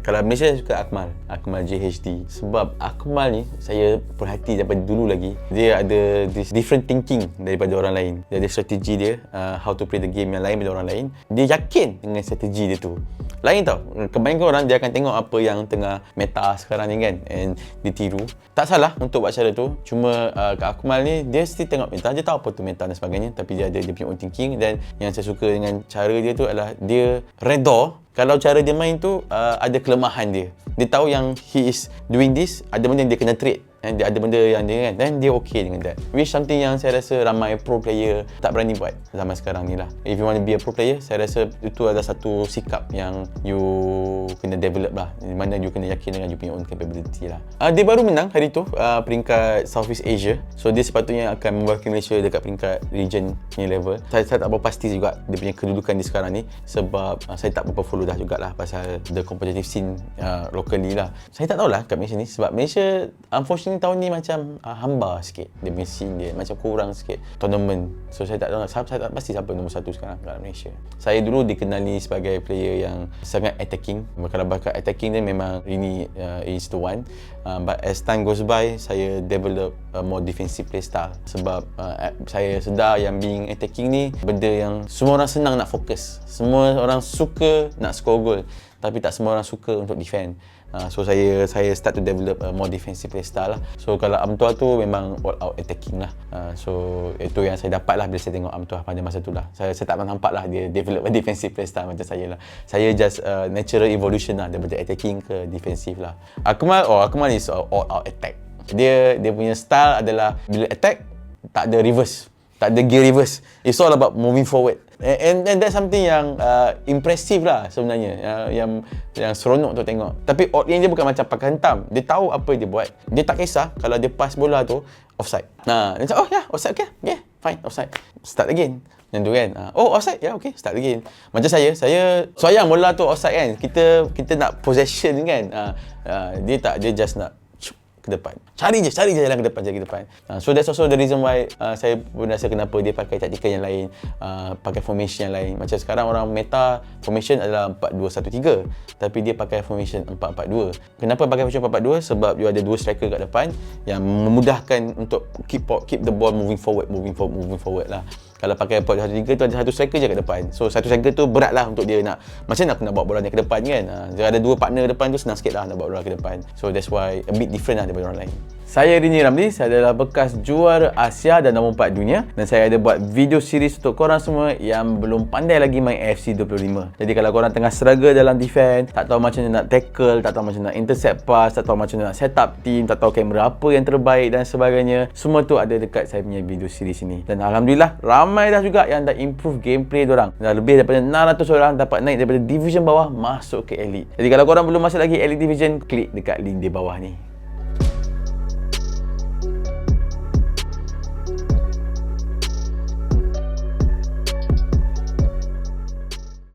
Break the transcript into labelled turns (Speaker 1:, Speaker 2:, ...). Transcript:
Speaker 1: Kalau Malaysia saya suka Akmal Akmal JHD Sebab Akmal ni Saya perhati daripada dulu lagi. Dia ada this different thinking Daripada orang lain. Dia ada strategi dia uh, How to play the game yang lain daripada orang lain. Dia yakin dengan strategi dia tu. Lain tau. Kebanyakan orang dia akan tengok apa yang tengah meta sekarang ni kan And dia tiru Tak salah untuk buat cara tu. Cuma uh, Kak Akmal ni Dia mesti tengok meta. Dia tahu apa tu meta dan sebagainya. Tapi dia ada dia punya own thinking. Dan yang saya suka dengan cara dia tu adalah Dia redha kalau cara dia main tu uh, ada kelemahan dia. Dia tahu yang he is doing this, ada benda yang dia kena trade. Dan dia ada benda yang dia kan dan dia okay dengan that. Which something yang saya rasa ramai pro player tak berani buat zaman sekarang ni lah. If you want to be a pro player, saya rasa itu adalah satu sikap yang you kena develop lah. Di mana you kena yakin dengan you punya own capability lah. Uh, dia baru menang hari tu uh, peringkat Southeast Asia. So dia sepatutnya akan mewakili Malaysia dekat peringkat region punya level. Saya, saya tak berapa pasti juga dia punya kedudukan di sekarang ni sebab uh, saya tak berapa follow dah jugalah pasal the competitive scene uh, locally lah. Saya tak tahulah kat Malaysia ni sebab Malaysia unfortunately ni tahun ni macam uh, hamba sikit. Dia punya scene dia macam kurang sikit. Tournament. So saya tak tahu saya, saya tak pasti siapa nombor satu sekarang kat Malaysia. Saya dulu dikenali sebagai player yang sangat attacking. Kalau bakat attacking dia memang ini uh, is the one. Uh, but as time goes by saya develop a more defensive play style. Sebab uh, saya sedar yang being attacking ni benda yang semua orang senang nak fokus. Semua orang suka nak score goal tapi tak semua orang suka untuk defend Uh, so saya saya start to develop a more defensive play style lah. So kalau Amtua tu memang all out attacking lah. Uh, so itu yang saya dapat lah bila saya tengok Amtua pada masa tu lah. Saya, saya tak nampak lah dia develop a defensive play style macam saya lah. Saya just uh, natural evolution lah daripada attacking ke defensive lah. Akmal, oh Akmal is all out attack. Dia dia punya style adalah bila attack tak ada reverse. Tak ada gear reverse. It's all about moving forward. And, and that's something yang uh, impressive lah sebenarnya uh, yang yang seronok untuk tengok. Tapi Otlin dia bukan macam pakai hentam. Dia tahu apa dia buat. Dia tak kisah kalau dia pass bola tu offside. Nah, dia cakap, oh ya, yeah, offside okay. Yeah, fine, offside. Start again. Yang tu kan. Uh, oh, offside. Ya, yeah, okay. Start again. Macam saya, saya sayang bola tu offside kan. Kita kita nak possession kan. Uh, uh, dia tak, dia just nak ke depan. Cari je, cari je jalan ke depan, cari ke depan. Uh, so that's also the reason why uh, saya pun rasa kenapa dia pakai taktikal yang lain, uh, pakai formation yang lain. Macam sekarang orang meta formation adalah 4-2-1-3, tapi dia pakai formation 4-4-2. Kenapa pakai formation 4-4-2? Sebab dia ada dua striker kat depan yang memudahkan untuk keep keep the ball moving forward, moving forward, moving forward lah kalau pakai satu tiga tu ada satu striker je kat depan. So satu striker tu berat lah untuk dia nak macam mana aku nak bawa bola ni ke depan kan? Ha, ada dua partner depan tu senang sikit lah nak bawa bola ke depan. So that's why a bit different lah daripada orang lain saya Rini Ramli, saya adalah bekas juara Asia dan nombor 4 dunia dan saya ada buat video series untuk korang semua yang belum pandai lagi main AFC 25. Jadi kalau korang tengah struggle dalam defense, tak tahu macam mana nak tackle, tak tahu macam mana nak intercept pass, tak tahu macam mana nak set up team, tak tahu kamera apa yang terbaik dan sebagainya, semua tu ada dekat saya punya video series ini. Dan alhamdulillah ramai dah juga yang dah improve gameplay orang. Dah lebih daripada 600 orang dapat naik daripada division bawah masuk ke elite. Jadi kalau korang belum masuk lagi elite division, klik dekat link di bawah ni.